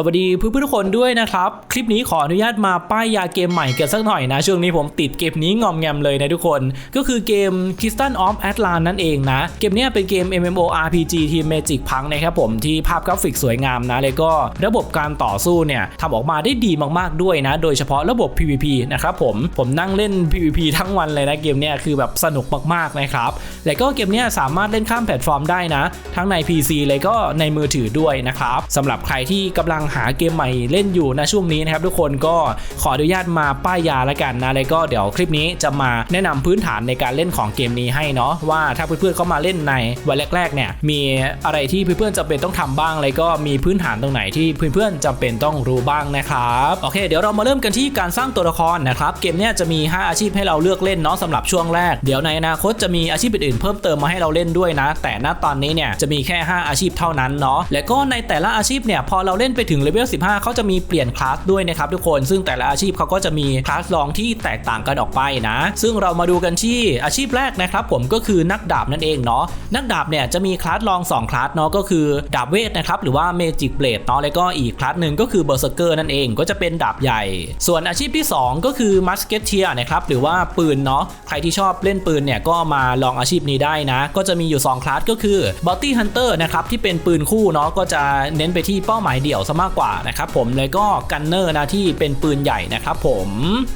สวัสดีเพื่อนๆทุกคนด้วยนะครับ คลิปนี้ขออนุญาตมาป้ายยาเกมใหม่กันสักหน่อยนะ ช่วงนี้ผมติดเกมนี้งอมแงมเลยนะทุกคน ก็คือเกม Crystal of Atlan นั่นเองนะ เกมนี้เป็นเกม MMORPG ทีม Magic พังนะครับผมที่ภาพกราฟิกสวยงามนะ แล้วก็ระบบการต่อสู้เนี่ยทำออกมาได้ดีมากๆด้วยนะ โดยเฉพาะระบบ PVP นะครับผมผมนั่งเล่น PVP ทั้งวันเลยนะเกมนี้คือแบบสนุกมากๆนะครับแล้วก็เกมนี้สามารถเล่นข้ามแพลตฟอร์มได้นะ ทั้งใน PC เลยก็ในมือถือด้วยนะครับสำหรับใครที่กำลังหาเกมใหม่เล่นอยู่นะช่วงนี้นะครับทุกคนก็ขออนุญาตมาป้ายยาล้วกันนะแล้วก็เดี๋ยวคลิปนี้จะมาแนะนำพื้นฐานในการเล่นของเกมนี้ให้เนาะว่าถ้าเพื่อนๆเขามาเล่นในวันแรกๆเนี่ยมีอะไรที่เพื่อนๆจำเป็นต้องทำบ้างแล้วก็มีพื้นฐานตรงไหนที่เพื่อนๆจำเป็นต้องรู้บ้างนะครับโอเค เดี๋ยวเรามาเริ่มกันที่การสร้างตัวละครนะครับเกมเนี้ยจะมี 5 อาชีพให้เราเลือกเล่นเนาะสำหรับช่วงแรกเดี๋ยวในอนาคตจะมีอาชีพอื่นๆเพิ่มเติมมาให้เราเล่นด้วยนะ แต่ณตอนนี้เนี่ยจะมีแค่ 5 อาชีพเท่านั้นเนาะและก็ในแต่ละอาชีพเนี่ยพอเราเล่นไปถึงเลเวล15 เขาจะมีเปลี่ยนคลาสด้วยนะครับทุกคนซึ่งแต่ละอาชีพเขาก็จะมีคลาสรองที่แตกต่างกันออกไปนะ ซึ่งเรามาดูกันที่อาชีพแรกนะครับผมก็คือนักดาบนั่นเองเนาะนักดาบเนี่ยจะมีคลาสรอง2คลาสเนาะก็คือดาบเวทนะครับหรือว่าเมจิกเบลดเนาะแล้วก็อีกคลาสหนึ่งก็คือเบอร์เซอร์เกอร์นั่นเองก็จะเป็นดาบใหญ่ ส่วนอาชีพที่ 2 ก็คือมัสเกตเทียนะครับหรือว่าปืนเนาะใครที่ชอบเล่นปืนเนี่ยก็มาลองอาชีพนี้ได้นะ ก็จะมีอยู่2คลาสก็คือ b o u t y Hunter นะครับที่เป็นปืนคู่เนาะก็จะเน้นไปที่เป้าหมายเดี่ยวซะมากกว่านะครับผมแล้วก็กันเนอร์นะที่เป็นปืนใหญ่นะครับผม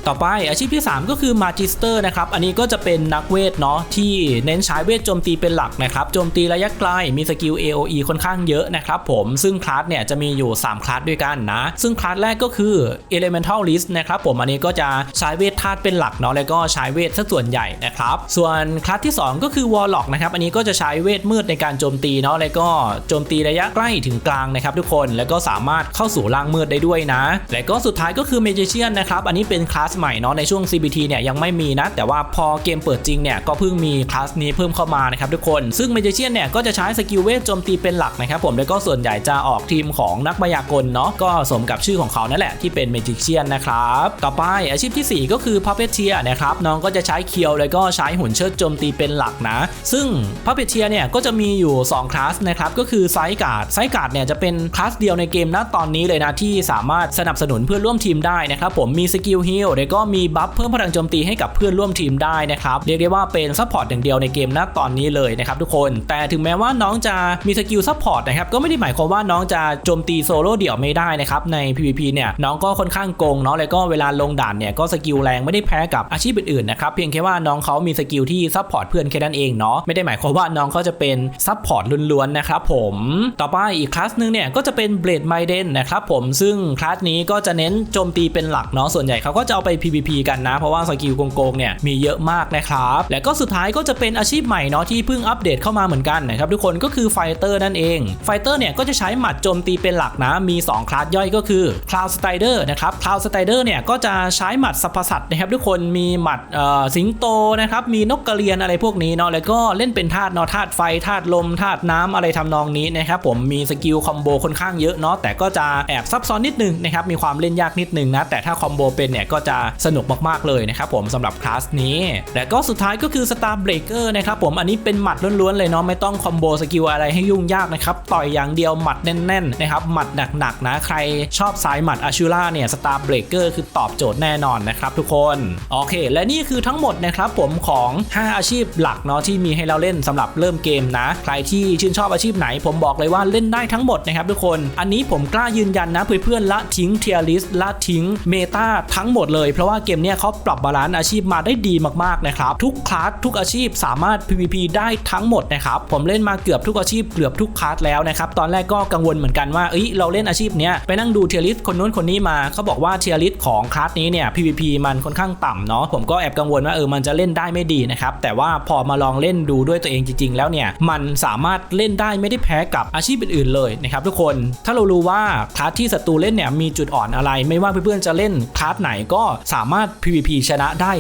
ต่อไปอาชีพที่ 3 ก็คือมาจิสเตอร์นะครับอันนี้ก็จะเป็นนักเวทเนาะที่เน้นใช้เวทโจมตีเป็นหลักนะครับโจมตีระยะไกลมีสกิล AOE ค่อนข้างเยอะนะครับผมซึ่งคลาสเนี่ยจะมีอยู่ 3 คลาสด้วยกันนะ ซึ่งคลาสแรกก็คือ Elemental List นะครับผมอันนี้ก็จะใช้เวทธาตุเป็นหลักเนาะแล้วก็ใช้เวทสัส่วนใหญ่นะครับส่วนคลาสที่ 2 ก็คือ Warlock นะครับอันนี้ก็จะใช้เวทมืดในการโจมตีเนาะแล้วก็โจมตีระยะใกล้ถึงกลางนะครับทุกคนแล้วก็สามารถเข้าสู่ล่างมืดได้ด้วยนะ และก็สุดท้ายก็คือ Magician นนะครับอันนี้เป็นคลาสใหม่เนาะในช่วง CBT เนี่ยยังไม่มีนะ แต่ว่าพอเกมเปิดจริงเนี่ยก็เพิ่งมีคลาสนี้เพิ่มเข้ามานะครับทุกคนซึ่ง Magician เนี่ยก็จะใช้สกิลเวทโจมตีเป็นหลักนะครับผมแล้วก็ส่วนใหญ่จะออกทีมของนักมายากลเนาะก็สมกับชื่อของเขานั่นแหละที่เป็น Magician นนะครับต่อไปอาชีพที่ 4 ก็คือ Puppeteer นะครับน้องก็จะใช้เคียวแล้วก็ใช้หุ่นเชิดโจมตีเป็นหลักนะ ซึ่ง Puppeteer เนี่ยก็จะมีอยู่2คลาสนะครับก็คือไซการ์ดไซการ์ดเนี่ยจะเป็นคลาสเดียวในเกมณตอนนี้เลยนะที่สามารถสนับสนุนเพื่อนร่วมทีมได้นะครับผมมีสกิลฮิลแล้วก็มีบัฟเพิ่มพลังโจมตีให้กับเพื่อนร่วมทีมได้นะครับเรียกได้ว่าเป็นซัพพอร์ตอย่างเดียวในเกมณตอนนี้เลยนะครับทุกคนแต่ถึงแม้ว่าน้องจะมีสกิลซัพพอร์ตนะครับก็ไม่ได้หมายความว่าน้องจะโจมตีโซโล่เดี่ยวไม่ได้นะครับใน PVP เนี่ยน้องก็ค่อนข้างโกงเนาะแล้วก็เวลาลงด่านเนี่ยก็สกิลแรงไม่ได้แพ้กับอาชีพอื่นๆนะครับเพียงแค่ว่าน้องเขามีสกิลที่ซัพพอร์ตเพื่อนแค่นั้นเองเนาะไม่ได้หมายความว่าน้องเขาจะเป็นซัพพอร์ตล้วนๆนะครับผมต่อไปอีกคลาสหนึงเนี่ยก็จะเป็นเบลดไมเดนนะครับผมซึ่งคลาสนี้ก็จะเน้นโจมตีเป็นหลักเนาะส่วนใหญ่เขาก็จะเอาไป PVP กันนะ เพราะว่าสกิลโกงๆเนี่ยมีเยอะมากนะครับและก็สุดท้ายก็จะเป็นอาชีพใหม่เนาะที่เพิ่งอัปเดตเข้ามาเหมือนกันนะครับทุกคนก็คือไฟเตอร์นั่นเองไฟเตอร์เนี่ยก็จะใช้หมัดโจมตีเป็นหลักนะมี 2 คลาสย่อยก็คือ Cloud Strider นะครับ Cloud Strider เนี่ยก็จะใช้หมัดสัพพสัตนะครับทุกคนมีหมัดเอ่อสิงโตนะครับมีนกกระเรียนอะไรพวกนี้เนาะแล้วก็เล่นเป็นธาตุเนาะธาตุไฟธาตุลมธาตุน้ำอะไรทำนองนี้นะครับผมมีสกิลคอมโบค่อนข้างเยอะเนาะแต่ก็จะแอบซับซ้อนนิดนึงนะครับมีความเล่นยากนิดนึงนะแต่ถ้าคอมโบเป็นเนี่ยก็จะสนุกมากๆเลยนะครับผมสำหรับคลาสนี้ และก็สุดท้ายก็คือ Star Breaker นะครับผมอันนี้เป็นหมัดล้วนๆเลยเนาะไม่ต้องคอมโบสกิลอะไรให้ยุ่งยากนะครับต่อยอย่างเดียวหมัดแน่นๆนะครับหมัดหนักๆนะใครชอบสายหมัดอาชูล่าเนี่ย Star Breaker คือตอบโจทย์แน่นอนนะครับทุกคนโอเค และนี่คือทั้งหมดนะครับผมของ 5 อาชีพหลักเนาะที่มีให้เราเล่นสำหรับเริ่มเกมนะ ใครที่ชื่นชอบอาชีพไหน ผมบอกเลยว่าเล่นได้ทั้งหมดนะครับทุกคน อันนี้ผมกล้ายืนยันนะเพื่อนๆละทิ้งเทียริสละทิ้งเมตาทั้งหมดเลย เพราะว่าเกมเนี้ยเขาปรับบาลานซ์อาชีพมาได้ดีมากๆนะครับทุกคลาสทุกอาชีพสามารถ PVP ได้ทั้งหมดนะครับผมเล่นมาเกือบทุกอาชีพเกือบทุกคลาสแล้วนะครับตอนแรกก็กังวลเหมือนกันว่าเอ้ยเราเล่นอาชีพเนี้ยไปนั่งดูเทียริสคนนู้นคนนี้มาเขาบอกว่าเทียริสของคลาสนี้เนี่ย PVP มันค่อนข้างต่ำเนาะผมก็แอบกังวลว่าเออมันจะเล่นได้ไม่ดีนะครับแต่ว่าพอมาลองเล่นดูด้วยตัวเองจริง ๆ แล้วเนี่ยมันสามารถเล่นได้ไม่ได้แพ้กับอาชีพอื่นๆเลยนะครับทุกคน ถ้าเรารู้ว่าคลาสที่ศัตรูเล่นเนี่ยมีจุดอ่อนอะไร ไม่ว่าเพื่อนๆจะเล่นคลาสไหนก็สามารถ PVP ชนะได้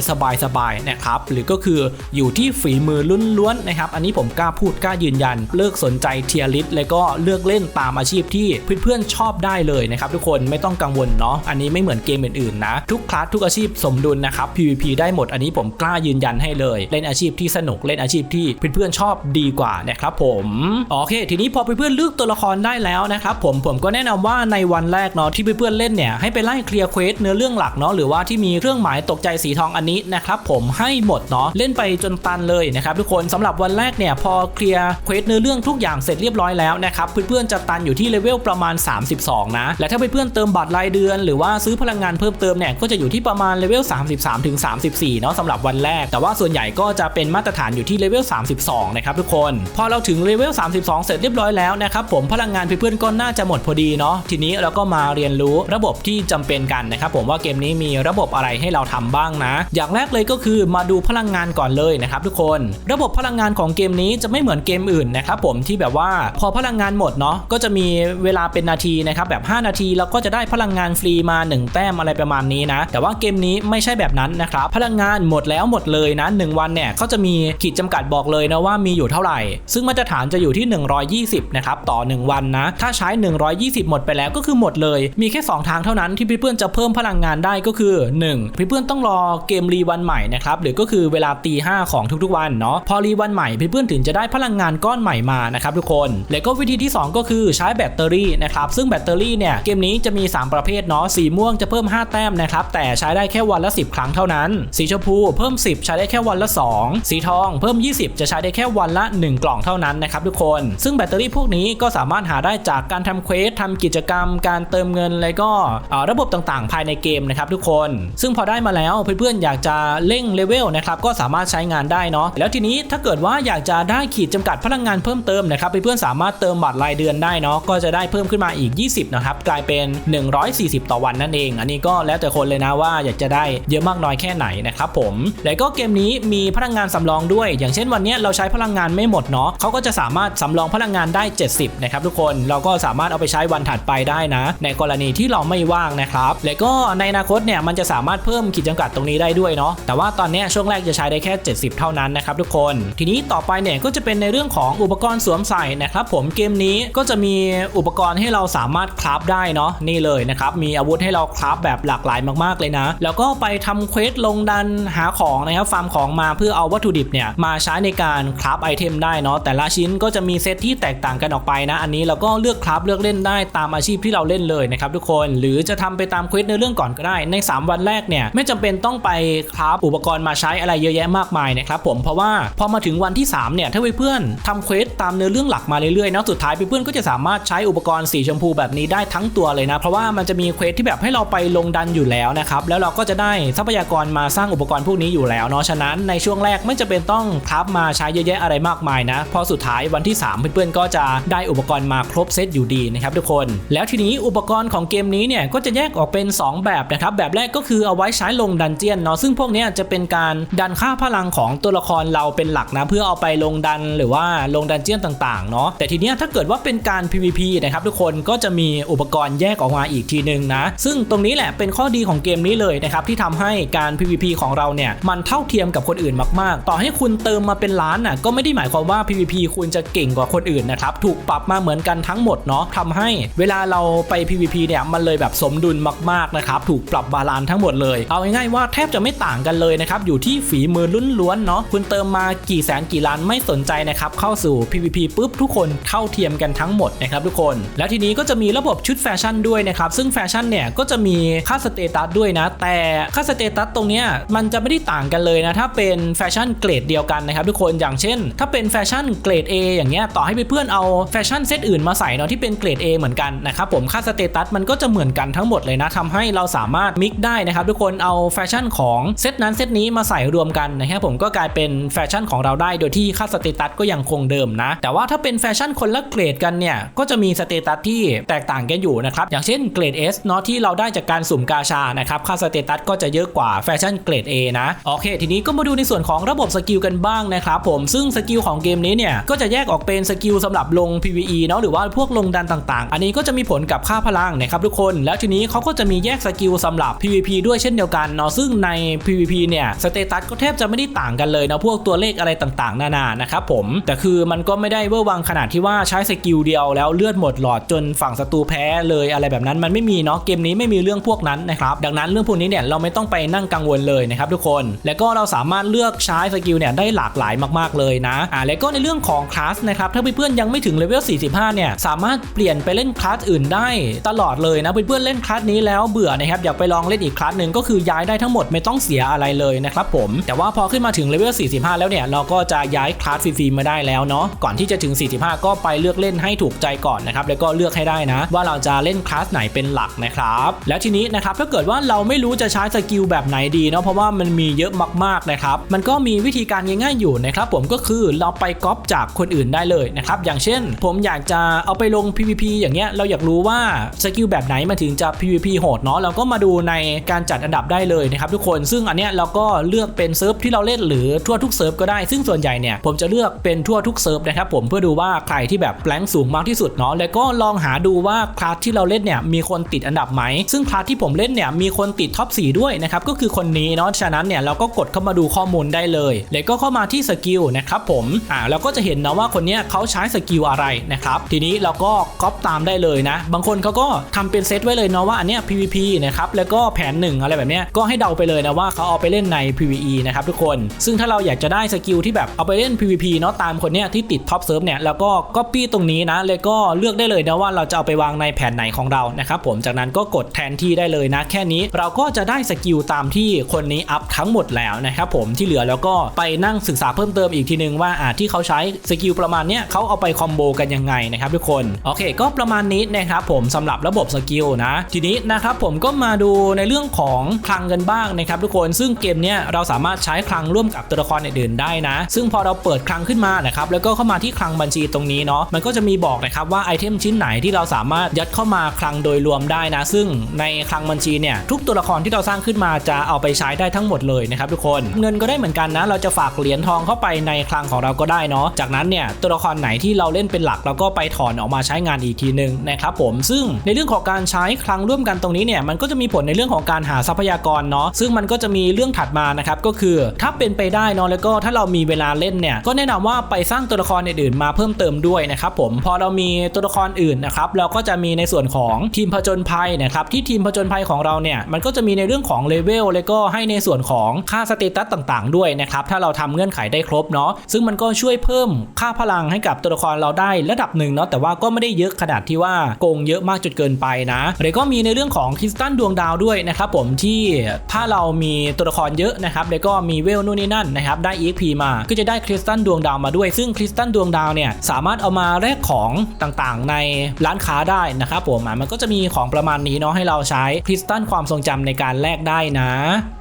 สบายๆนะครับหรือก็คืออยู่ที่ฝีมือล้วนๆนะครับอันนี้ผมกล้าพูดกล้ายืนยัน เลิกสนใจเทียริสแล้วก็เลือกเล่นตามอาชีพที่เพื่อนๆชอบได้เลยนะครับทุกคนไม่ต้องกังวลเนาะอันนี้ไม่เหมือนเกมอื่นๆนะทุกคลาสทุกอาชีพสมดุลนะครับ PVP ได้หมดอันนี้ผมกล้ายืนยันให้เลย เล่นอาชีพที่สนุกเล่นอาชีพที่เพื่อนๆชอบดีกว่านะครับผมโอเค ทีนี้พอเพื่อนๆเลือกตัวละครได้แล้วนะครับผมผมก็แน่นนำว่าในวันแรกเนาะที่เพื่อนๆเล่นเนี่ยให้ไปไล่เคลียร์เควสเนื้อเรื่องหลักเนาะหรือว่าที่มีเครื่องหมายตกใจสีทองอันนี้นะครับผมให้หมดเนาะเล่นไปจนตันเลยนะครับทุกคนสำหรับวันแรกเนี่ยพอเคลียร์เควสเนื้อเรื่องทุกอย่างเสร็จเรียบร้อยแล้วนะครับเพื่อนๆจะตันอยู่ที่เลเวลประมาณ 32 นะ และถ้าเพื่อนๆเติมบัตรรายเดือน หรือว่าซื้อพลังงานเพิ่มเติมเนี่ยก็จะอยู่ที่ประมาณเลเวล 33ถึง34เนาะสำหรับวันแรก แต่ว่าส่วนใหญ่ก็จะเป็นมาตรฐานอยู่ที่เลเวล 32 นะครับทุกคน พอเราถึงเลเวล 32 เสร็จเรียบร้อยแล้วนะครับผมพลังงานเพื่อนๆก็น่าจะหมดพอดีเนาะทีนี้เราก็มาเรียนรู้ระบบที่จำเป็นกันนะครับผมว่าเกมนี้มีระบบอะไรให้เราทำบ้างนะ อย่างแรกเลยก็คือมาดูพลังงานก่อนเลยนะครับทุกคน ระบบพลังงานของเกมนี้จะไม่เหมือนเกมอื่นนะครับผมที่แบบว่าพอพลังงานหมดเนาะก็จะมีเวลาเป็นนาทีนะครับแบบ 5 นาทีเราก็จะได้พลังงานฟรีมา 1 แต้มอะไรประมาณนี้นะ แต่ว่าเกมนี้ไม่ใช่แบบนั้นนะครับพลังงานหมดแล้วหมดเลยนะ 1 วันเนี่ยเขาจะมีขีดจำกัดบอกเลยนะว่ามีอยู่เท่าไหร่ ซึ่งมาตรฐานจะอยู่ที่ 120นะครับต่อ 1 วันนะถ้าใช้ 120หมดไปแล้วก็คือหมดเลย มีแค่ 2 ทางเท่านั้นที่เพื่อนๆจะเพิ่มพลังงานได้ก็คือ 1 เพื่อนๆต้องรอเกมรีวันใหม่นะครับหรือก็คือเวลาตีห้าของทุกๆวันเนาะพอรีวันใหม่เพื่อนๆถึงจะได้พลังงานก้อนใหม่มานะครับทุกคน แล้วก็วิธีที่ 2 ก็คือใช้แบตเตอรี่นะครับซึ่งแบตเตอรี่เนี่ยเกมนี้จะมี 3 ประเภทเนาะสีม่วงจะเพิ่ม 5 แต้มนะครับแต่ใช้ได้แค่วันละ 10 ครั้งเท่านั้น สีชมพูเพิ่ม 10 ใช้ได้แค่วันละ 2 สีทองเพิ่ม 20 จะใช้ได้แค่วันละ 1 กล่องเท่านั้นนะครับทุกคน ซึ่งแบตเตอรี่พวกนี้ก็สามารถหาได้จากการทำเควสทำกิจกรรม การเติมเงินแล้วก็ระบบต่างๆ ภายในเกมนะครับทุกคน ซึ่งพอได้มาแล้วเพื่อนๆอยากจะเร่งเลเวลนะครับก็สามารถใช้งานได้เนาะแล้วทีนี้ถ้าเกิดว่าอยากจะได้ขีดจำกัดพลังงานเพิ่มเติมนะครับเพื่อนๆสามารถเติมบัตรรายเดือนได้เนาะก็จะได้เพิ่มขึ้นมาอีก 20นะครับกลายเป็น 140 ต่อวันนั่นเอง อันนี้ก็แล้วแต่คนเลยนะว่าอยากจะได้เยอะมากน้อยแค่ไหนนะครับผมแล้วก็เกมนี้มีพลังงานสำรองด้วย อย่างเช่นวันนี้เราใช้พลังงานไม่หมดเนาะเขาก็จะสามารถสำรองพลังงานได้ 70นะครับทุกคนเราก็สามารถเอาไปใช้วันถัดไปได้นะ ในกรณีที่เราไม่ว่างนะครับ แล้วก็ในอนาคตเนี่ยมันจะสามารถเพิ่มขีดจำกัดตรงนี้ได้ด้วยเนาะแต่ว่าตอนนี้ช่วงแรกจะใช้ได้แค่ 70 เท่านั้นนะครับทุกคน ทีนี้ต่อไปเนี่ยก็จะเป็นในเรื่องของอุปกรณ์สวมใส่นะครับผมเกมนี้ก็จะมีอุปกรณ์ให้เราสามารถคราฟได้เนาะนี่เลยนะครับมีอาวุธให้เราคราฟแบบหลากหลายมากๆเลยนะ แล้วก็ไปทำเควสลงดันหาของนะครับฟาร์มของมาเพื่อเอาวัตถุดิบเนี่ยมาใช้ในการคราฟไอเทมได้เนาะแต่ละชิ้นก็จะมีเซตที่แตกต่างกันออกไปนะ อันนี้เราก็เลือกคราฟเลือกเล่นได้ตามอาชีพที่เราเล่นเลยนะครับทุกคน หรือจะทำไปตามเควสในเรื่องก่อนก็ได้ ใน 3 วันแรกเนี่ยไม่จำเป็นต้องไปคราฟอุปกรณ์มาใช้อะไรเยอะแยะมากมายนะครับผมเพราะว่าพอมาถึงวันที่ 3 เนี่ย ถ้าเพื่อนๆทำเควสตามเนื้อเรื่องหลักมาเรื่อยๆนะสุดท้ายเพื่อนๆก็จะสามารถใช้อุปกรณ์สีชมพูแบบนี้ได้ทั้งตัวเลยนะ เพราะว่ามันจะมีเควสที่แบบให้เราไปลงดันอยู่แล้วนะครับแล้วเราก็จะได้ทรัพยากรมาสร้างอุปกรณ์พวกนี้อยู่แล้วเนาะฉะนั้นในช่วงแรกไม่จำเป็นต้องคราฟมาใช้เยอะแยะอะไรมากมายนะพอสุดท้ายวันที่ 3 เพื่อนๆก็จะได้อุปกรณ์มาครบเซตอยู่ดีนะครับทุกคนแล้วทีนี้อุปกรณ์ของเกมนี้เนี่ยก็จะแยกออกเป็น 2 แบบนะครับแบบแรกก็คือเอาไว้ใช้ลงดันเจียนเนาะซึ่งพวกนี้จะเป็นการดันค่าพลังของตัวละครเราเป็นหลักนะเพื่อเอาไปลงดันหรือว่าลงดันเจียนต่างๆเนาะแต่ทีเนี้ยถ้าเกิดว่าเป็นการ PVP นะครับทุกคนก็จะมีอุปกรณ์แยกออกมาอีกทีหนึ่งนะซึ่งตรงนี้แหละเป็นข้อดีของเกมนี้เลยนะครับที่ทำให้การ PVP ของเราเนี่ยมันเท่าเทียมกับคนอื่นมากๆ ต่อให้คุณเติมมาเป็นล้านน่ะก็ไม่ได้หมายความว่า PVP คุณจะเก่งกว่าคนอื่นนะครับถูกปรับมาเหมือนกันทั้งหมดเนาะทำให้เวลาเราไป PVP เนี่ยมันเลยแบบสมดุลมากๆนะครับถูกปรับบาลานซ์ทั้งหมดเลย เอาง่ายๆว่าแทบจะไม่ต่างกันเลยนะครับอยู่ที่ฝีมือล้วนๆเนาะคุณเติมมากี่แสนกี่ล้านไม่สนใจนะครับเข้าสู่ PVP ปุ๊บทุกคนเท่าเทียมกันทั้งหมดนะครับทุกคน แล้วทีนี้ก็จะมีระบบชุดแฟชั่นด้วยนะครับซึ่งแฟชั่นเนี่ยก็จะมีค่าสเตตัสด้วยนะ แต่ค่าสเตตัสตรงเนี้ยมันจะไม่ได้ต่างกันเลยนะถ้าเป็นแฟชั่นเกรดเดียวกันนะครับทุกคนอย่างเช่น ถ้าเป็นแฟชั่นเกรด A อย่างเงี้ยต่อให้เพื่อนๆเอาแฟชั่นเซตอื่นมาใส่เนาะที่เป็นเกรด A เหมือนกันนะครับผมค่าสเตตัสมันก็จะเหมือนกันทั้งหมดเลยนะทำให้เราสามารถมิกได้นะครับทุกคนเอาแฟชั่นของเซตนั้นเซตนี้มาใส่รวมกันนะครับผมก็กลายเป็นแฟชั่นของเราได้โดยที่ค่าสเตตัสก็ยังคงเดิมนะ แต่ว่าถ้าเป็นแฟชั่นคนละเกรดกันเนี่ยก็จะมีสเตตัสที่แตกต่างกันอยู่นะครับอย่างเช่นเกรด S เนาะที่เราได้จากการสุ่มกาชานะครับค่าสเตตัสก็จะเยอะกว่าแฟชั่นเกรด A นะโอเค ทีนี้ก็มาดูในส่วนของระบบสกิลกันบ้างนะครับผมซึ่งสกิลของเกมนี้เนี่ยก็จะแยกออกเป็นสกิลสำหรับลง PVE เนาะหรือว่าพวกลงดันต่างๆ อันนี้ก็จะมีผลกับค่าพลังนะครับทุกคน แล้วทีนี้เขาก็จะมีแยกสกิลสำหรับ PVP ด้วยเช่นเดียวกันเนาะซึ่งใน PVP เนี่ยสเตตัสก็แทบจะไม่ได้ต่างกันเลยนะพวกตัวเลขอะไรต่างๆ นานานะครับผมแต่คือมันก็ไม่ได้เวอร์วังขนาดที่ว่าใช้สกิลเดียวแล้วเลือดหมดหลอดจนฝั่งศัตรูแพ้เลยอะไรแบบนั้นมันไม่มีเนาะเกมนี้ไม่มีเรื่องพวกนั้นนะครับดังนั้นเรื่องพวกนี้เนี่ยเราไม่ต้องไปนั่งกังวลเลยนะครับทุกคน แล้วก็เราสามารถเลือกใช้สกิลเนี่ยได้หลากหลายมากๆเลยนะอ่าแล้วก็ในเรื่องของคลาสนะครับถ้าเพื่อนๆยังไม่ถึงเลเวล45เนี่ยสามารถเปลี่ยนไปเล่นคลาสอื่นได้ตลอดเลยนะเพื่อนๆเล่นคลาสนี้แล้วเบื่อนะครับอยากไปลองเล่นอีกคลาสหนึ่งก็คือย้ายได้ทั้งหมดไม่ต้องเสียอะไรเลยนะครับผมแต่ว่าพอขึ้นมาถึงเลเวล 45 แล้วเนี่ยเราก็จะย้ายคลาสฟรีๆมาได้แล้วเนาะก่อนที่จะถึง 45 ก็ไปเลือกเล่นให้ถูกใจก่อนนะครับแล้วก็เลือกให้ได้นะ ว่าเราจะเล่นคลาสไหนเป็นหลักนะครับแล้วทีนี้นะครับถ้าเกิดว่าเราไม่รู้จะใช้สกิลแบบไหนดีเนาะเพราะว่ามันมีเยอะมากๆนะครับมันก็มีวิธีการง่ายๆอยู่นะครับผมก็คือเราไปก๊อปจากคนอื่นได้เลยนะครับอย่างเช่น ผมอยากจะเอาไปลง PVP อย่างเงี้ยเราอยากรู้ว่าสกิลแบบไหนมันถึงจะ PVP โหดเนาะเราก็มาดูในการจัดอันดับได้เลยนะครับทุกคนซึ่งอันเนี้ยเราก็เลือกเป็นเซิร์ฟที่เราเล่นหรือทั่วทุกเซิร์ฟก็ได้ซึ่งส่วนใหญ่เนี่ยผมจะเลือกเป็นทั่วทุกเซิร์ฟนะครับผมเพื่อดูว่าใครที่แบบแรงสูงมากที่สุดเนาะแล้วก็ลองหาดูว่าคลาสที่เราเล่นเนี่ยมีคนติดอันดับไหมซึ่งคลาสที่ผมเล่นเนี่ยมีคนติดท็อป4ด้วยนะครับก็คือคนนี้เนาะฉะนั้นเนี่ยเราก็กดเข้ามาดูข้อมูลได้เลย แล้วก็เข้ามาที่สกิลนะครับผมอ่าเราก็จะเห็นนะว่าคนเนี้ยเขาใช้สกิลอะไรนะครับทีนี้เราก็ก๊อปตามได้เลยนะ บางคนเขาก็ทำเป็นเซตไว้เลยเนาะว่าอันเนี้ย PVP นะครับแล้วก็แผนหนึ่งอะไรแบบเนี้ยก็ให้เดาไปเลยนะว่าเขาเอาไปเล่นใน PVE นะครับทุกคน ซึ่งถ้าเราอยากจะได้สกิลที่แบบเอาไปเล่น PVP เนาะตามคนเนี้ยที่ติดท็อปเซิร์ฟเนี่ยแล้วก็ก๊อปปี้ตรงนี้นะเลยก็เลือกได้เลยนะว่าเราจะเอาไปวางในแผนไหนของเรานะครับผมจากนั้นก็กดแทนที่ได้เลยนะแค่นี้เราก็จะได้สกิลตามที่คนนี้อัพทั้งหมดแล้วนะครับผมที่เหลือแล้วก็ไปนั่งศึกษาเพิ่มเติมอีกทีนึงว่าอ่าที่เขาใช้สกิลประมาณเนี้ยเขาเอาไปคอมโบกันยังไงนะครับทุกคนโอเค ก็ประมาณนี้นะครับผมสำหรับระบบสกิลนะทีนี้นะครับผมก็มาดูในเรื่องของคลังกันบ้างนะครับทุกคนซึ่งเกมเนี้ยเราสามารถใช้คลังร่วมกับตัวละครอื่นๆได้นะ ซึ่งพอเราเปิดคลังขึ้นมานะครับแล้วก็เข้ามาที่คลังบัญชีตรงนี้เนาะมันก็จะมีบอกนะครับว่าไอเทมชิ้นไหนที่เราสามารถยัดเข้ามาคลังโดยรวมได้นะ ซึ่งในคลังบัญชีเนี่ยทุกตัวละครที่เราสร้างขึ้นมาจะเอาไปใช้ได้ทั้งหมดเลยนะครับทุกคนเงินก็ได้เหมือนกันนะ เราจะฝากเหรียญทองเข้าไปในคลังของเราก็ได้เนาะจากนั้นเนี่ยตัวละครไหนที่เราเล่นเป็นหลักเราก็ไปถอนออกมาใช้งานอีกทีนึงนะครับผมซึ่งในเรื่องของการใช้คลังร่วมกันตรงนี้เนี่ยมันก็จะมีผลในเรื่องของการหาทรัพยากรเนาะซึ่งมันก็จะมีเรื่องถัดมานะครับก็คือถ้าเป็นไปได้เนาะแล้วก็ถ้าเรามีเวลาเล่นเนี่ยก็แนะนำว่าไปสร้างตัวละครอื่นๆมาเพิ่มเติมด้วยนะครับผมพอเรามีตัวละครอื่นนะครับเราก็จะมีในส่วนของทีมผจญภัยนะครับที่ทีมผจญภัยของเราเนี่ยมันก็จะมีในเรื่องของเลเวลแล้วก็ให้ในส่วนของค่าสเตตัสต่างๆ ด้วยนะครับถ้าเราทำเงื่อนไขได้ครบเนาะซึ่งมันก็ช่วยเพิ่มค่าพลังให้กับตัวละครเราได้ระดับหนึ่งเนาะแต่ว่าก็ไม่ได้เยอะขนาดที่ว่าโกงเยอะมากจนเกินไปนะแล้วก็มีในเรื่องของคริสตัลดวงดาวด้วยนะครับผมที่ถ้าเรามีตัวละครเยอะนะครับแล้วก็มีเวลนู่นนี่นั่นนะครับได้ EXP มาก็จะได้คริสตัลดวงดาวมาด้วย ซึ่งคริสตัลดวงดาวเนี่ยสามารถเอามาแลกของต่างๆ ในร้านค้าได้นะครับผมมันก็จะมีของประมาณนี้เนาะให้เราใช้คริสตัลความทรงจำในการแลกได้นะ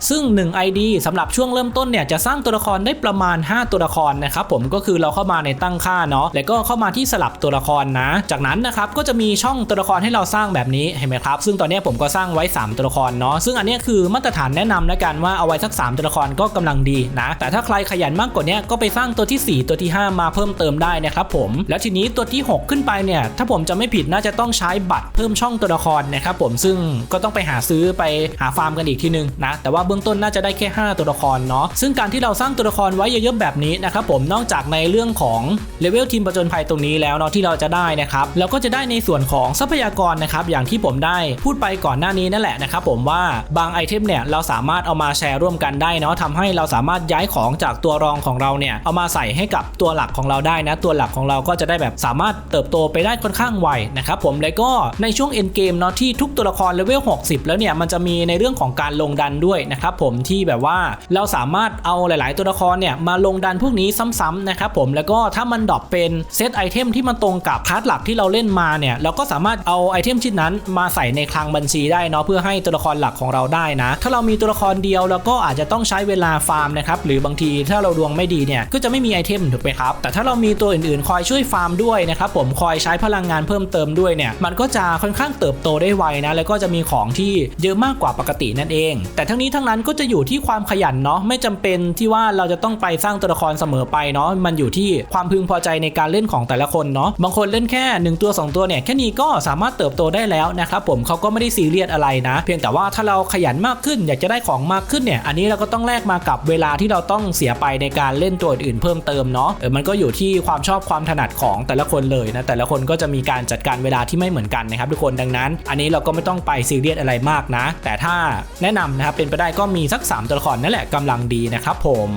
ซึ่ง 1 ID สำหรับช่วงเริ่มต้นเนี่ยจะสร้างตัวละครได้ประมาณ 5 ตัวละครนะครับผมก็คือเราเข้ามาในตั้งค่าเนาะแล้วก็เข้ามาที่สลับตัวละครนะ จากนั้นนะครับก็จะะมีช่องตัวละครให้เราสร้างแบบนี้เห็นไหมครับ ซึ่งตอนนี้ผมก็สร้างไว้ 3 ตัวละครเนาะซึ่งอันนี้คือมาตรฐานแนะนำแล้วกันว่าเอาไว้สัก 3 ตัวละครก็กำลังดีนะแต่ถ้าใครขยันมากกว่านี้ก็ไปสร้างตัวที่ 4 ตัวที่ 5 มาเพิ่มเติมได้นะครับผมแล้วทีนี้ตัวที่ 6 ขึ้นไปเนี่ยถ้าผมจะไม่ผิดน่าจะต้องใช้บัตรเพิ่มช่องตัวละครนะครับผมซึ่งก็ต้องไปหาซื้อไปหาฟาร์มกันอีกทีนึงนะแต่ว่าเบื้องต้นน่าจะได้แค่ 5 ตัวละครเนาะซึ่งการที่เราสร้างตัวละครไว้เยอะๆแบบนี้นะครับผมนอกจากในเรื่องของเลเวลทีมประจนภัยตรงนี้แล้วเนาะที่เราจะได้นะครับเราก็จะได้ในส่วนของทรัพยากรนะครับอย่างที่ผมได้พูดไปก่อนหน้านี้นั่นแหละนะครับผมว่าบางไอเทมเนี่ยเราสามารถเอามาแชร์ร่วมกันได้เนาะทำให้เราสามารถย้ายของจากตัวรองของเราเนี่ยเอามาใส่ให้กับตัวหลักของเราได้นะ ตัวหลักของเราก็จะได้แบบสามารถเติบโตไปได้ค่อนข้างไวนะครับผมแล้วก็ในช่วงเอ็นเกมเนาะที่ทุกตัวละครเลเวล60 แล้วเนี่ยมันจะมีในเรื่องของการลงดันด้วยนะครับผมที่แบบว่าเราสามารถเอาหลาย ๆ ตัวละครเนี่ยมาลงดันพวกนี้ซ้ำๆนะครับผมแล้วก็ถ้ามันดรอปเป็นเซตไอเทมที่มันตรงกับคลาสหลักที่เราเล่นมาเนี่ยเราก็สามารถเอาไอเทมชิ้นนั้นมาใส่ในคลังบัญชีได้เนาะเพื่อให้ตัวละครหลักของเราได้นะ ถ้าเรามีตัวละครเดียวเราก็อาจจะต้องใช้เวลาฟาร์มนะครับหรือบางทีถ้าเราดวงไม่ดีเนี่ยก็จะไม่มีไอเทมถูกไหมครับแต่ถ้าเรามีตัวอื่นๆ คอยช่วยฟาร์มด้วยนะครับผมคอยใช้พลังงานเพิ่มเติมด้วยเนี่ยมันก็จะค่อนข้างเติบโตได้ไวนะแล้วก็จะมีของที่เยอะมากกว่าปกตินั่นเอง แต่ทั้งนี้ทั้งนั้นก็จะอยู่ที่ความขยันเนาะไม่จำเป็นที่ว่าเราจะต้องไปสร้างตัวละครเสมอไปเนาะมันอยู่ที่ความพึงพอใจในการเล่นของแต่ละคนเนาะบางคนเล่นแค่ 1 ตัว 2 ตัวเนี่ยแค่นี้ก็สามารถเติบโตได้แล้วนะครับผมเขาก็ไม่ได้ซีเรียสอะไรนะ เพียงแต่ว่าถ้าเราขยันมากขึ้นอยากจะได้ของมากขึ้นเนี่ยอันนี้เราก็ต้องแลกมากับเวลาที่เราต้องเสียไปในการเล่นตัวอื่นเพิ่มเติมเนาะเออมันก็อยู่ที่ความชอบความถนัดของแต่ละคนเลยนะแต่ละคนก็จะมีการจัดการเวลาที่ไม่เหมือนกันนะครับทุกคนดังนั้น อันนี้เราก็ไม่ต้องไปซีเรียสอะไรมากนะ แต่ถ้าแนะนำนะครับเป็นไปได้ก็มีสัก 3 ตัวละครนั่นแหละกำลังดีนะครับผม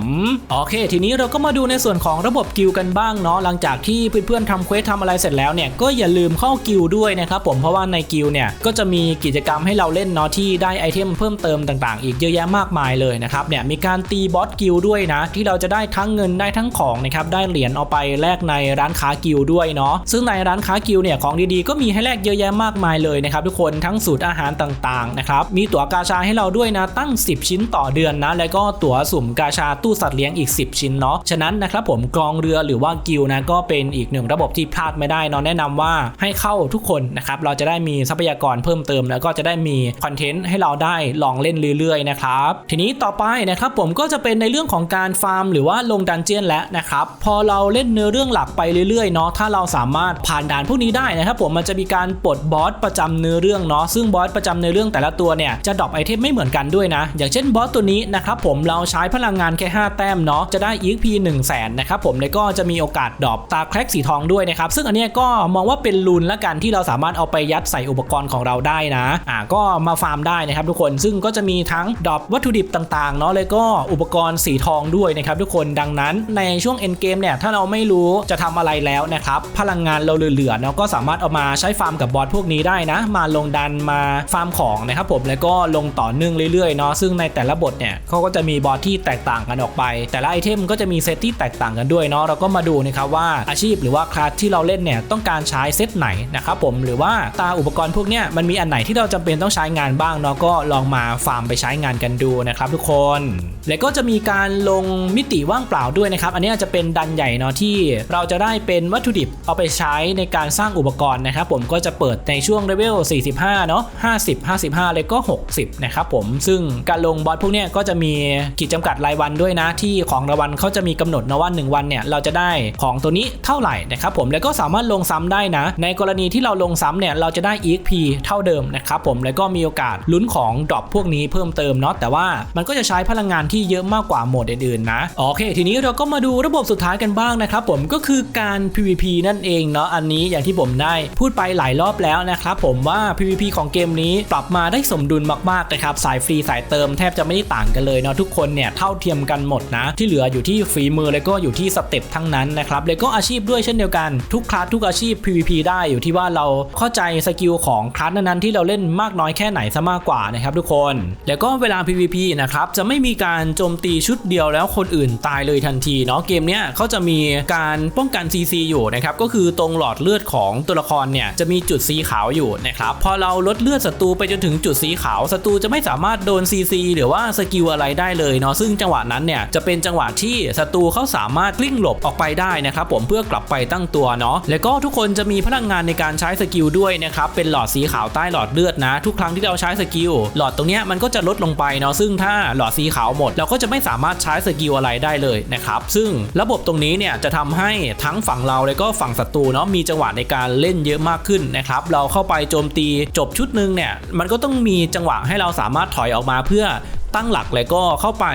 โอเค ทีนี้เราก็มาดูในส่วนของระบบกิลกันบ้างเนาะหลังจากที่เพื่อนๆทำเควสทำอะไรเสร็จแล้วเนี่ยก็อย่าลืมเข้าเข้ากิลด้วยนะครับผมเพราะว่าในกิลเนี่ยก็จะมีกิจกรรมให้เราเล่นเนาะที่ได้ไอเทมเพิ่มเติมต่างๆ อีกเยอะแยะมากมายเลยนะครับเนี่ยมีการตีบอสกิลด้วยนะ ที่เราจะได้ทั้งเงินได้ทั้งของนะครับได้เหรียญเอาไปแลกในร้านค้ากิลด้วยเนาะซึ่งในร้านค้ากิลเนี่ยของดีๆ ก็มีให้แลกเยอะแยะมากมายเลยนะครับทุกคนทั้งสูตรอาหารต่างๆนะครับมีตั๋วกาชาให้เราด้วยนะตั้ง 10 ชิ้นต่อเดือนนะแล้วก็ตั๋วสุ่มกาชาตู้สัตว์เลี้ยงอีก 10 ชิ้นเนาะฉะนั้นนะครับผมกองเรือหรือว่ากิลนะก็เป็นอีกหนึ่งระบบที่พลาดไม่ได้เนาะแนะนำว่าให้เข้าทุกคนนะครับเราจะได้มีทรัพยากรเพิ่มเติม แล้วก็จะได้มีคอนเทนต์ให้เราได้ลองเล่นเรื่อยๆนะครับทีนี้ต่อไปนะครับผมก็จะเป็นในเรื่องของการฟาร์ม หรือว่าลงดันเจียนแล้วนะครับพอเราเล่นเนื้อเรื่องหลักไปเรื่อยๆเนาะถ้าเราสามารถผ่านด่านพวกนี้ได้นะครับผมมันจะมีการปลดบอสประจำเนื้อเรื่องเนาะซึ่งบอสประจำเนื้อเรื่องแต่ละตัวเนี่ยจะดรอปไอเทมไม่เหมือนกันด้วยนะ อย่างเช่นบอสตัวนี้นะครับผมเราใช้พลังงานแค่ 5 แต้มเนาะจะได้ EXP 1 0 0 0 0แสนนะครับผมแล้วก็จะมีโอกาสดรอปตาแครกสีทองด้วยนะครับซึ่งอันนี้ก็มองว่าเป็นลูนละกันที่เราสามารถเอาไปยัดใส่อุปกรณ์ของเราได้นะอ่าก็มาฟาร์มได้นะครับทุกคนซึ่งก็จะมีทั้งดรอปวัตถุดิบต่างๆเนาะแล้วก็อุปกรณ์สีทองด้วยนะครับทุกคนดังนั้นในช่วงเอ็นเกมเนี่ยถ้าเราไม่รู้จะทำอะไรแล้วนะครับพลังงานเราเหลือๆเนาะก็สามารถเอามาใช้ฟาร์มกับบอสพวกนี้ได้นะ มาลงดันมาฟาร์มของนะครับผมแล้วก็ลงต่อเนื่องเรื่อยๆเนาะซึ่งในแต่ละบทเนี่ยเขาก็จะมีบอสที่แตกต่างกันออกไป แต่ละไอเทมก็จะมีเซตที่แตกต่างกันด้วยเนาะเราก็มาดูนะครับว่าอาชีพหรือว่าคลาสที่เราเล่นเนี่ยต้องการใช้เซตไหนนะครับผมหรือว่าตาอุปกรณ์พวกเนี้ยมันมีอันไหนที่เราจำเป็นต้องใช้งานบ้างเนาะก็ลองมาฟาร์มไปใช้งานกันดูนะครับทุกคน แล้วก็จะมีการลงมิติว่างเปล่าด้วยนะครับ อันนี้จะเป็นดันใหญ่เนาะที่เราจะได้เป็นวัตถุดิบเอาไปใช้ในการสร้างอุปกรณ์นะครับผมก็จะเปิดในช่วงเลเวล 45 เนาะ50 55เลยก็ 60 นะครับผมซึ่งการลงบอสพวกเนี้ยก็จะมีขีดจำกัดรายวันด้วยนะ ที่ของรางวัลเขาจะมีกำหนดนะว่า1วันเนี่ยเราจะได้ของตัวนี้เท่าไหร่นะครับผมแล้วก็สามารถลงซ้ำได้นะ ในกรณีที่เราลงซ้ำเนี่ยเราจะได้ EXP เท่าเดิมนะครับผมแล้วก็มีโอกาสลุ้นของดรอปพวกนี้เพิ่มเติมเนาะแต่ว่ามันก็จะใช้พลังงานที่เยอะมากกว่าโหมดอื่นๆนะโอเค ทีนี้เราก็มาดูระบบสุดท้ายกันบ้างนะครับผมก็คือการ PVP นั่นเองเนาะอันนี้อย่างที่ผมได้พูดไปหลายรอบแล้วนะครับผมว่า PVP ของเกมนี้ปรับมาได้สมดุลมากๆนะครับสายฟรีสายเติมแทบจะไม่ได้ต่างกันเลยเนาะทุกคนเนี่ยเท่าเทียมกันหมดนะที่เหลืออยู่ที่ฝีมือแล้วก็อยู่ที่สเต็ปทั้งนั้นนะครับแล้วก็อาชีพด้วยเช่นเดียวกันทุกคลาสทุกอาชีพ PVP ได้อยู่ที่ว่าเราเข้าใจสกิลของคลาสนั้นๆที่เราเล่นมากน้อยแค่ไหนซะมากกว่านะครับทุกคน แล้วก็เวลา PVP นะครับจะไม่มีการโจมตีชุดเดียวแล้วคนอื่นตายเลยทันทีเนาะเกมเนี้ยเขาจะมีการป้องกัน CC อยู่นะครับก็คือตรงหลอดเลือดของตัวละครเนี่ยจะมีจุดสีขาวอยู่นะครับพอเราลดเลือดศัตรูไปจนถึงจุดสีขาวศัตรูจะไม่สามารถโดน CC หรือว่าสกิลอะไรได้เลยเนาะซึ่งจังหวะนั้นเนี่ยจะเป็นจังหวะที่ศัตรูเขาสามารถกลิ้งหลบออกไปได้นะครับผมเพื่อกลับไปตั้งตัวเนาะแล้วก็ทุกคนจะมีพลังงานในการใช้สกิลด้วยนะครับเป็นหลอดสีขาวใต้หลอดเลือดนะ ทุกครั้งที่เราใช้สกิลหลอดตรงเนี้ยมันก็จะลดลงไปเนาะซึ่งถ้าหลอดสีขาวหมด เราก็จะไม่สามารถใช้สกิลอะไรได้เลยนะครับซึ่งระบบตรงนี้เนี่ยจะทำให้ทั้งฝั่งเราและก็ฝั่งศัตรูเนาะมีจังหวะในการเล่นเยอะมากขึ้นนะครับเราเข้าไปโจมตีจบชุดหนึ่งเนี่ยมันก็ต้องมีจังหวะให้เราสามารถถอยออกมาเพื่อ ตั้งหลักแล้วก็เข้าไป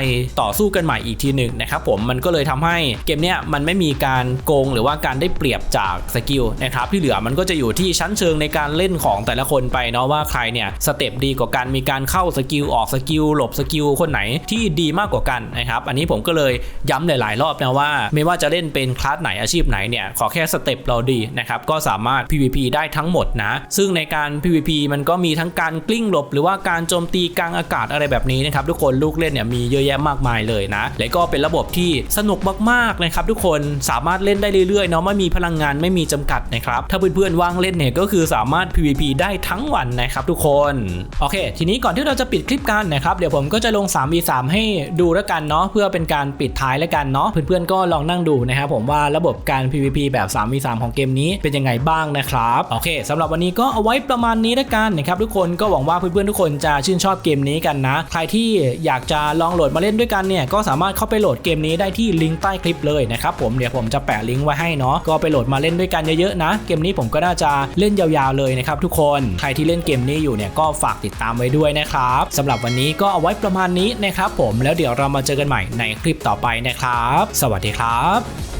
ต่อสู้กันใหม่อีกทีหนึ่งนะครับผมมันก็เลยทำให้เกมเนี้ยมันไม่มีการโกงหรือว่าการได้เปรียบจากสกิลนะครับที่เหลือมันก็จะอยู่ที่ชั้นเชิงในการเล่นของแต่ละคนไปเนาะว่าใครเนี่ยสเต็ปดีกว่ากันมีการเข้าสกิลออกสกิลหลบสกิลคนไหนที่ดีมากกว่ากันนะครับอันนี้ผมก็เลยย้ำหลาย ๆ รอบนะว่า ไม่ว่าจะเล่นเป็นคลาสไหนอาชีพไหนเนี่ยขอแค่สเต็ปเราดีนะครับก็สามารถ PVP ได้ทั้งหมดนะ ซึ่งในการ PVP มันก็มีทั้งการกลิ้งหลบ หรือว่าการโจมตีกลางอากาศอะไรแบบนี้นะครับทุกคนลูกเล่นเนี่ยมีเยอะแยะมากมายเลยนะ และก็เป็นระบบที่สนุกมากๆนะครับทุกคนสามารถเล่นได้เรื่อยๆเนาะไม่มีพลังงานไม่มีจำกัดนะครับถ้าเพื่อนๆว่างเล่นเนี่ยก็คือสามารถ PVP ได้ทั้งวันนะครับทุกคนโอเค ทีนี้ก่อนที่เราจะปิดคลิปกันนะครับเดี๋ยวผมก็จะลง 3v3 ให้ดูแล้วกันเนาะเพื่อเป็นการปิดท้ายแล้วกันเนาะเพื่อนๆก็ลองนั่งดูนะครับผมว่าระบบการ PVP แบบ 3v3 ของเกมนี้เป็นยังไงบ้างนะครับโอเคสำหรับวันนี้ก็เอาไว้ประมาณนี้แล้วกันนะครับทุกคนก็หวังว่าเพื่อนๆทุกคนจะชื่นชอบเกมนี้กันนะ ใครที่อยากจะลองโหลดมาเล่นด้วยกันเนี่ยก็สามารถเข้าไปโหลดเกมนี้ได้ที่ลิงก์ใต้คลิปเลยนะครับผมเดี๋ยวผมจะแปะลิงก์ไว้ให้เนาะก็ไปโหลดมาเล่นด้วยกันเยอะๆนะ เกมนี้ผมก็น่าจะเล่นยาวๆเลยนะครับทุกคนใครที่เล่นเกมนี้อยู่เนี่ยก็ฝากติดตามไว้ด้วยนะครับสำหรับวันนี้ก็เอาไว้ประมาณนี้นะครับผมแล้วเดี๋ยวเรามาเจอกันใหม่ในคลิปต่อไปนะครับ สวัสดีครับ